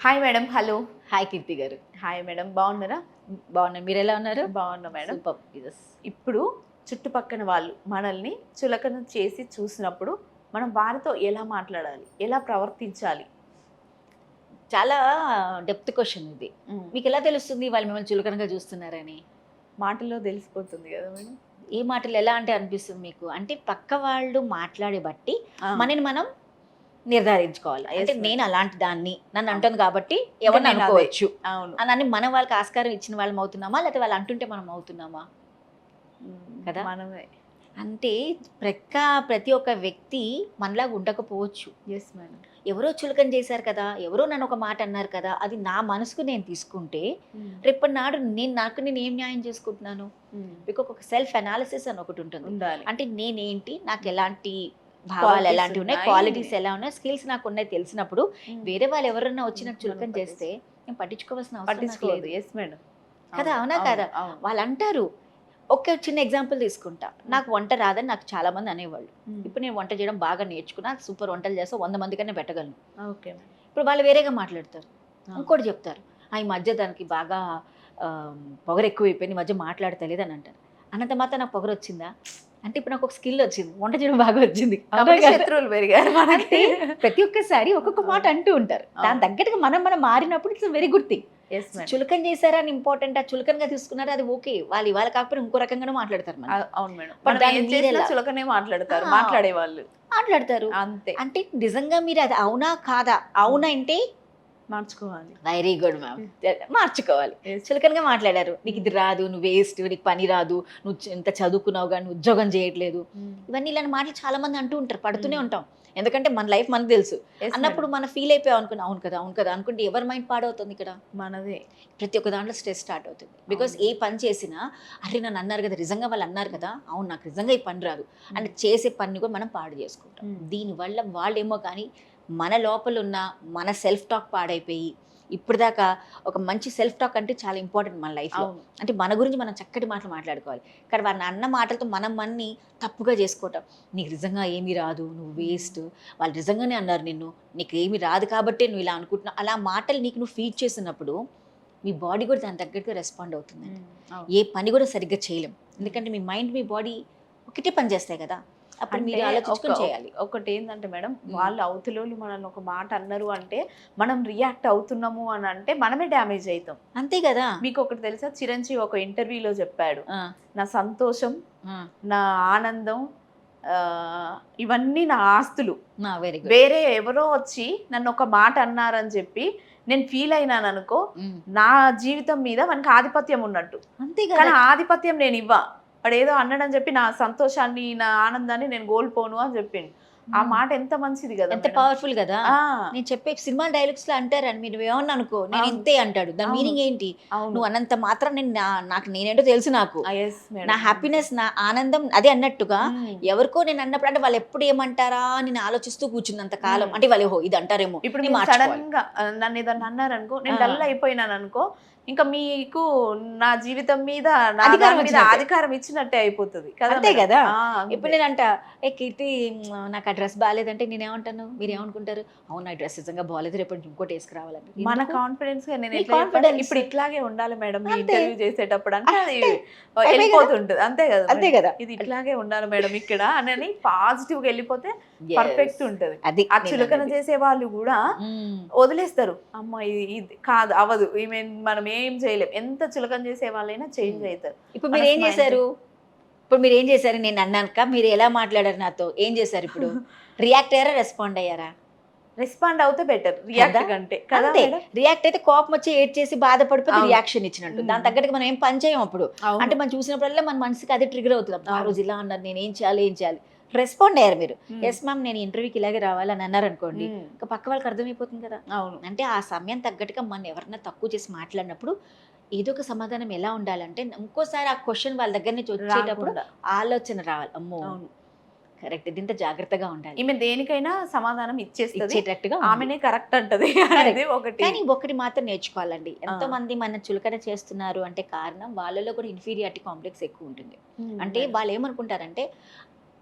Hi madam hello hi Keerthi గారు. Hi madam బాగున్నారా? బాగున్నాను మీరు ఎలా ఉన్నారు? బాగున్నా మేడం ఇప్పుడు చుట్టుపక్కన వాళ్ళు మనల్ని చులకన చేసి చూసినప్పుడు మనం వారితో ఎలా మాట్లాడాలి? ఎలా ప్రవర్తించాలి? చాలా డెప్త్ క్వశ్చన్ ఇది. మీకు ఎలా తెలుస్తుంది వాళ్ళు మిమ్మల్ని చులకనగా చూస్తున్నారని? మాటల్లో తెలిసిపోతుంది కదా మేడం ఏ మాటలు ఎలా అంటే అనిపిస్తుంది మీకు? అంటే పక్క వాళ్ళు మాట్లాడే బట్టి మనని మనం నిర్ధారించుకోవాలి. అంటే. నేను అలాంటి దాన్ని నన్ను అంటుంది కాబట్టి ఎవరిని. అనుకోవచ్చు. అవును. అని మనం వాళ్ళకి ఆస్కారం ఇచ్చిన వాళ్ళం అవుతున్నామా? లేకపోతే వాళ్ళు అంటుంటే మనం అవుతున్నామా? కదా? మనమే. అంటే ప్రక్క ప్రతి ఒక్క వ్యక్తి మనలాగా ఉండకపోవచ్చు. ఎస్ మేడం ఎవరో చులకన చేశారు కదా? ఎవరో నన్ను ఒక మాట అన్నారు కదా? అది నా మనసుకు నేను తీసుకుంటే రేపటి నాడు నేను నాకు నేను ఏం న్యాయం చేసుకుంటున్నాను? మీకు ఒక సెల్ఫ్ అనాలిసిస్ అని ఒకటి ఉంటుంది. అంటే నేనేంటి? నాకు ఎలాంటి భావాలు ఎలాంటివి ఉన్నాయి. క్వాలిటీస్ ఎలా ఉన్నాయి? స్కిల్స్ నాకు ఉన్నాయి తెలిసినప్పుడు వేరే వాళ్ళు ఎవరన్నా వచ్చి నాకు మనం చులకన చేస్తే నేను పట్టించుకోవాల్సిన అవసరం నాకు పట్టించుకోవద్దు. లేదు. ఎస్ మేడం కదా, అవునా. కదా? వాళ్ళు అంటారు. ఒక చిన్న ఎగ్జాంపుల్ తీసుకుంటా. నాకు వంట రాదని నాకు చాలా మంది అనేవాళ్ళు. ఇప్పుడు నేను వంట చేయడం బాగా నేర్చుకున్నా సూపర్ వంటలు చేస్తే వంద మంది కన్నా పెట్టగలను. ఓకే ఇప్పుడు వాళ్ళు వేరేగా మాట్లాడతారు. ఇంకోటి చెప్తారు. ఆ ఈ మధ్య దానికి బాగా పొగరు ఎక్కువైపోయింది ఈ మధ్య మాట్లాడతలేదు అని అంటారు. అన్నంత మాత్రం నాకు పొగరు వచ్చిందా అంటే ఇప్పుడు నాకు ఒక స్కిల్ వచ్చింది వంట చేయడం బాగా వచ్చింది? శత్రువులు పెరిగారు మనకి. ప్రతి ఒక్కసారి ఒక్కొక్క మాట అంటూ ఉంటారు. దాని. తగ్గట్టుగా మనం మనం మారినప్పుడు ఇట్స్ వెరీ గుడ్ థింగ్. చులకన చేశారా అని ఇంపార్టెంట్ ఆ చులకనగా తీసుకున్నారా అది ఓకే. వాళ్ళు ఇవాళ కాకపోతే ఇంకో రకంగానే మాట్లాడతారు అవును మేడం. చులకనే మాట్లాడతారు. మాట్లాడే వాళ్ళు మాట్లాడతారు. అంతే. అంటే నిజంగా మీరు అది అవునా కాదా? అవునా. అంటే మార్చుకోవాలి. వెరీ గుడ్ మ్యామ్ మార్చుకోవాలి. చులకనగా మాట్లాడారు. నీకు ఇది రాదు నువ్వు వేస్ట్ నీకు పని రాదు నువ్వు ఇంత చదువుకున్నావు కానీ ఉద్యోగం చేయట్లేదు. ఇవన్నీ ఇలాంటి మాటలు చాలా మంది అంటూ ఉంటారు పడుతూనే Mm. ఉంటాం. ఎందుకంటే మన లైఫ్ మనకు తెలుసు. అన్నప్పుడు. మనం ఫీల్ అయిపోయాం అనుకున్నా అవును కదా అవును కదా అనుకుంటే ఎవరి మైండ్ పాడవుతుంది ఇక్కడ? మనదే. ప్రతి ఒక్క దాంట్లో స్ట్రెస్ స్టార్ట్ అవుతుంది. బికాస్. ఏ పని చేసినా అరే నన్ను అన్నారు కదా నిజంగా వాళ్ళు అన్నారు కదా అవును నాకు నిజంగా ఈ పని రాదు. అంటే చేసే పని కూడా మనం పాడు చేసుకుంటాం. దీనివల్ల వాళ్ళేమో కానీ మన లోపల ఉన్న మన సెల్ఫ్ టాక్ పాడైపోయి ఇప్పుడు దాకా ఒక మంచి సెల్ఫ్ టాక్ అంటే చాలా ఇంపార్టెంట్ మన లైఫ్లో అంటే మన గురించి మనం చక్కటి మాటలు మాట్లాడుకోవాలి. కానీ వాళ్ళ అన్న మాటలతో మనం మన్ని తప్పుగా చేసుకోవటం. నీకు నిజంగా ఏమీ రాదు నువ్వు వేస్ట్ వాళ్ళు నిజంగానే అన్నారు నిన్ను నీకు ఏమీ రాదు కాబట్టే నువ్వు ఇలా అనుకుంటున్నావు. అలా మాటలు నీకు నువ్వు ఫీడ్ చేసినప్పుడు మీ బాడీ కూడా దాని తగ్గట్టుగా రెస్పాండ్ అవుతుంది అవును. ఏ పని కూడా సరిగ్గా చేయలేం. ఎందుకంటే మీ మైండ్ మీ బాడీ ఒకటే పని చేస్తాయి కదా. అప్పుడు మీరు ఆలోచించుకొని చేయాలి. ఒకటి ఏంటంటే మేడం వాళ్ళు అవతలోళ్ళు మనల్ని ఒక మాట అన్నారు అంటే మనం రియాక్ట్ అవుతున్నాము అని అంటే మనమే డ్యామేజ్ అవుతాం అంతే కదా? మీకు ఒకటి తెలుసా? చిరంజీవి ఒక ఇంటర్వ్యూలో చెప్పాడు. నా సంతోషం నా ఆనందం ఆ, ఇవన్నీ నా ఆస్తులు. వెరీ ఎవరో వచ్చి నన్ను ఒక మాట అన్నారని చెప్పి నేను ఫీల్ అయినాను అనుకో నా జీవితం మీద మనకి ఆధిపత్యం ఉన్నట్టు. అంతే కానీ ఆధిపత్యం నేను ఇవ్వ. వాడు ఏదో అన్నాడని చెప్పి నా సంతోషాన్ని నా ఆనందాన్ని నేను కోల్పోను అని చెప్పిండు ఆ మాట ఎంత మంచిది కదా ఎంత. పవర్ఫుల్ కదా ఆ, నేను చెప్పే సినిమా డైలాగ్స్లో అంటారని మీరు ఏమన్నా అనుకో నేను. ఇంతే అంటాడు దాని. మీనింగ్ ఏంటి నువ్వు అన్నంత మాత్రం నేను నాకు నేనేంటో తెలుసు నాకు. నా హ్యాపీనెస్ నా ఆనందం అదే అన్నట్టుగా. ఎవరికో నేను అన్నప్పుడు అంటే వాళ్ళు ఎప్పుడు ఏమంటారా నేను ఆలోచిస్తూ కూర్చున్నంత కాలం. అంటే వాళ్ళు "ఓహో, ఇది అంటారేమో ఇప్పుడు నేను మీరు మార్చుకోవాలి." సడన్గా నన్ను ఏదన్నా అన్నారనుకో నేను. డల్ అయిపోయినాను అనుకో ఇంకా మీకు నా జీవితం మీద నా అధికారం మీద. అధికారం ఇచ్చినట్టే అయిపోతుంది అంతే? కదా? ఇప్పుడు నేను అంట ఏ కీర్తి నాకు ఆ డ్రెస్ బాగాలేదంటే నేనేమంటాను మీరు ఏమనుకుంటారు అవును ఆ డ్రెస్ నిజంగా బాగాలేదు రేపు ఇంకోటి వేసుకురావాలని మన? కాన్ఫిడెన్స్గా నేను. ఇప్పుడు ఇట్లాగే ఉండాలి మేడం. ఇంటర్వ్యూ చేసేటప్పుడు అంటే అంతే. వెళ్ళిపోతుంటుంది అంతే కదా అంతే? కదా ఇది ఇట్లాగే ఉండాలి మేడం ఇక్కడ అని పాజిటివ్గా వెళ్ళిపోతే. పర్ఫెక్ట్ ఉంటది. అది ఆ చులకన. చేసే వాళ్ళు కూడా వదిలేస్తారు. అమ్మ ఇది కాదు అవదు ఈమె మనం ఏం చేయలేం. ఎంత చులకన చేసే వాళ్ళైనా చేంజ్. అవుతారు ఇప్పుడు మీరు ఏం చేశారు? ఇప్పుడు మీరు ఏం చేశారు? నేను అన్నాక మీరు ఎలా మాట్లాడారు నాతో? ఏం చేశారు ఇప్పుడు? రియాక్ట్ అయ్యారా రెస్పాండ్ అయ్యారా? రెస్పాండ్ అవుతే బెటర్. రియాక్ట్? కంటే. కదా అంతే? రియాక్ట్ అయితే కోపం వచ్చి ఏడ్ చేసి బాధపడిపోతే. రియాక్షన్ ఇచ్చినట్టు. దాని తగ్గట్టుగా మనం ఏం పని చేయం అప్పుడు. అంటే మనం చూసినప్పుడల్లా మన మనసుకి అది ట్రిగర్ అవుతుంది. ఆ. రోజు ఇలా అన్నారు నేను ఏం చేయాలి ఏం చేయాలి? రెస్పాండ్ అయ్యారు మీరు. Hmm. ఎస్ మ్యామ్ నేను ఇంటర్వ్యూకి ఇలాగే రావాలని అన్నారు అనుకోండి Hmm. ఇంకా పక్క వాళ్ళకి అర్థమైపోతుంది కదా. అవును. అంటే ఆ సమయం తగ్గట్టుగా మనం ఎవరన్నా తక్కువ చేసి మాట్లాడినప్పుడు ఏదో ఒక సమాధానం ఎలా ఉండాలంటే ఇంకోసారి ఆ క్వశ్చన్ వాళ్ళ దగ్గర నుంచి వచ్చేటప్పుడు. ఆలోచన రావాలి. అమ్మో! అవును. కరెక్ట్ దీంతో జాగ్రత్తగా ఉండాలి. ఈమె దేనికైనా సమాధానం ఉంది. ఆమెనే కరెక్ట్ అంటది అనేది ఒకటి. కానీ ఒకటి మాత్రం నేర్చుకోవాలండి. ఎంతో మంది మన చులకన చేస్తున్నారు అంటే కారణం వాళ్ళలో కూడా ఇన్ఫీరియారిటీ కాంప్లెక్స్ ఎక్కువ ఉంటుంది. Hmm. అంటే వాళ్ళు ఏమనుకుంటారంటే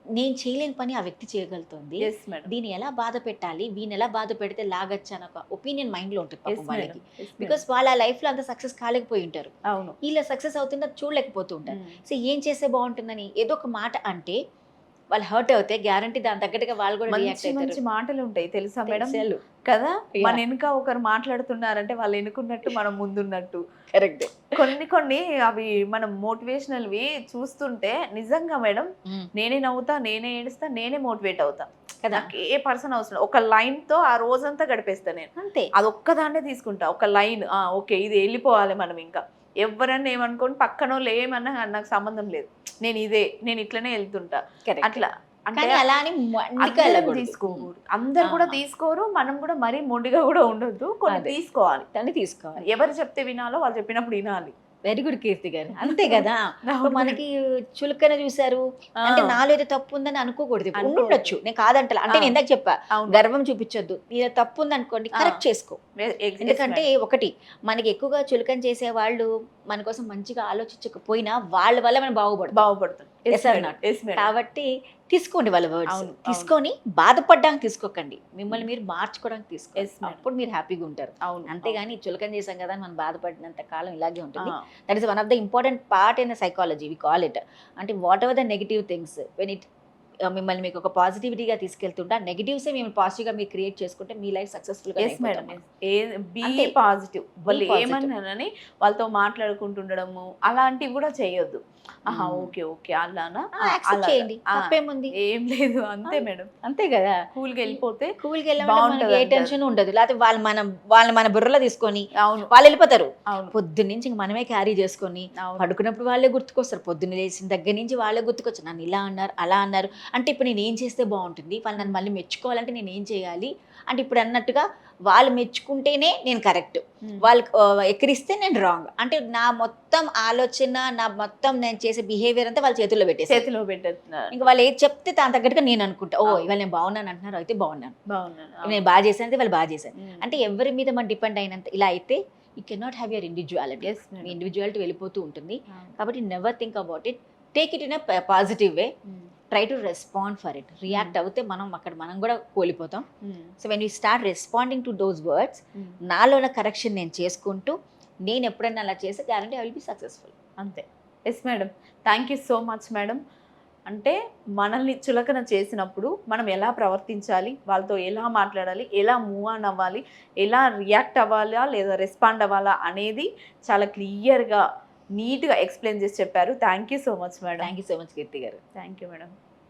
నేను చేయలేని పని ఆ వ్యక్తి చేయగలుగుతుంది. దీన్ని ఎలా బాధ పెట్టాలి? వీని ఎలా బాధ పెడితే లాగచ్చు అని ఒక ఒపీనియన్ మైండ్లో ఉంటుంది వాళ్ళకి. బికాస్ వాళ్ళ లైఫ్లో అంత సక్సెస్ కాలేకపోయి ఉంటారు. అవును. వీళ్ళ సక్సెస్ అవుతుందో? చూడలేకపోతూ ఉంటారు. సో ఏం చేస్తే బాగుంటుందని? ఏదో ఒక మాట అంటే వాళ్ళు హర్ట్ అవుతే గ్యారంటీ దాని తగ్గట్టుగా వాళ్ళు కూడా మంచి మంచి మాటలు ఉంటాయి తెలుసా మేడం. కదా. మన వెనుక ఒకరు మాట్లాడుతున్నారంటే వాళ్ళు ఎన్నుకున్నట్టు మనం ముందున్నట్టు. కరెక్ట్ కొన్ని కొన్ని అవి మనం మోటివేషనల్వి చూస్తుంటే నిజంగా మేడం నేనే నవ్వుతా నేనే ఏడుస్తా నేనే మోటివేట్ అవుతా. కదా? ఏ పర్సన్ అవసరం ఒక లైన్తో ఆ రోజంతా గడిపేస్తా నేను. అంతే. అది ఒక్కదాన్నే తీసుకుంటా. ఒక లైన్ ఓకే ఇది వెళ్ళిపోవాలి మనం ఇంకా. ఎవరన్నా ఏమనుకోని పక్కన ఏమన్నా నాకు సంబంధం లేదు. నేను ఇదే నేను ఇట్లనే వెళ్తుంటా. అట్లా. అంటే అలా అని అందరం వెళ్ళకూడదు. తీసుకోకూడదు అందరు కూడా. తీసుకోరు. మనం కూడా మరీ మొండిగా కూడా ఉండొద్దు. కొన్ని. తీసుకోవాలి. దాన్ని తీసుకోవాలి. ఎవరు చెప్తే వినాలో వాళ్ళు చెప్పినప్పుడు వినాలి. వెరీ గుడ్ కీర్తి గారు. అంతే కదా? మనకి చులకన చూసారు అంటే నాలో ఏదో తప్పు ఉందని అనుకోకూడదు. ఉండొచ్చు. నేను కాదంటలా. అంటే నేను. ఇందాక చెప్పా. గర్వం చూపించొద్దు. నీలో తప్పు ఉంది అనుకోండి. కరెక్ట్ చేసుకో. ఎందుకంటే. ఒకటి మనకి ఎక్కువగా చులకన చేసే వాళ్ళు మన కోసం మంచిగా ఆలోచించకపోయినా వాళ్ళ వల్ల మనం బాగుపడతాం. బాగుపడుతుంది. కాబట్టి తీసుకోండి వాళ్ళ వర్డ్స్. తీసుకొని బాధపడడానికి తీసుకోకండి. మిమ్మల్ని మీరు మార్చుకోవడానికి madam. అప్పుడు మీరు హ్యాపీగా ఉంటారు. అవును అంతేగాని చులకన చేసాం కదా అని మనం బాధపడినంత కాలం ఇలాగే ఉంటుంది. That is one of the important part in psychology we call it అంటే whatever the negative things when it మిమ్మల్ని మీకు ఒక పాజిటివిటీగా తీసుకెళ్తుంటే నెగిటివ్సే మేము పాజిటివ్గా మీరు క్రియేట్ చేసుకుంటే మీ లైఫ్ బీ అంతే. పాజిటివ్ వాళ్ళు. ఏమన్నానని వాళ్ళతో మాట్లాడుకుంటుండడము అలాంటివి కూడా చేయొద్దు. ఆహా. ఓకే ఓకే అలానా. చేయండి తప్పేముంది? ఏం లేదు అంతే. మేడం. అంతే కదా కూల్గా వెళ్ళిపోతే బాగుంటది మనకి ఏ. టెన్షన్ ఉండదు. లేకపోతే వాళ్ళు మన వాళ్ళు మన బుర్రలో తీసుకొని అవును. వాళ్ళు వెళ్ళిపోతారు. అవును. పొద్దున్న నుంచి ఇంక మనమే క్యారీ చేసుకొని పడుకున్నప్పుడు వాళ్ళే గుర్తుకొస్తారు. పొద్దున్న లేచిన దగ్గర నుంచి వాళ్ళే గుర్తుకొచ్చారు. నన్ను ఇలా అన్నారు అలా అన్నారు. అంటే ఇప్పుడు నేను ఏం చేస్తే బాగుంటుంది? వాళ్ళు నన్ను మళ్ళీ మెచ్చుకోవాలంటే నేను ఏం చేయాలి? అంటే ఇప్పుడు అన్నట్టుగా వాళ్ళు మెచ్చుకుంటేనే నేను కరెక్ట్. Hmm. వాళ్ళు ఎక్కిరిస్తే నేను రాంగ్. అంటే నా మొత్తం ఆలోచన నా మొత్తం నేను చేసే బిహేవియర్ అంతా వాళ్ళ చేతుల్లో పెట్టేసి చేతిలో పెట్టేస్తున్నారు. ఇంకా వాళ్ళు ఏది చెప్తే దాని తగ్గట్టుగా నేను అనుకుంటా. ఓ. ఇవాళ నేను బాగున్నాను అంటున్నారు అయితే బాగున్నాను. బాగున్నాను. నేను బాగా చేశాను అయితే వాళ్ళు బాగా చేశాను Hmm. అంటే ఎవరి మీద మనం డిపెండ్ అయినంత ఇలా అయితే you can not have your individuality me individuality వెళ్ళిపోతూ ఉంటుంది. కాబట్టి never think about it take it in a positive way try to respond for it react అవుతే మనం అక్కడ మనం కూడా కోల్పోతాం. So when you start responding to those words నాలో ఉన్న కరెక్షన్ నేను చేసుకుంటూ నేను ఎప్పుడైనా అలా చేస్తే guarantee I will be successful అంతే. Yes madam thank you so much madam అంటే మనల్ని చులకన చేసినప్పుడు మనం ఎలా ప్రవర్తించాలి వాళ్ళతో ఎలా మాట్లాడాలి ఎలా మూవ్ ఆన్ అవ్వాలి ఎలా రియాక్ట్ అవ్వాలా లేదా రెస్పాండ్ అవ్వాలా అనేది చాలా క్లియర్గా నీట్గా ఎక్స్ప్లెయిన్ చేసి చెప్పారు. Thank you so much madam thank you so much Keerthi గారు. Thank you madam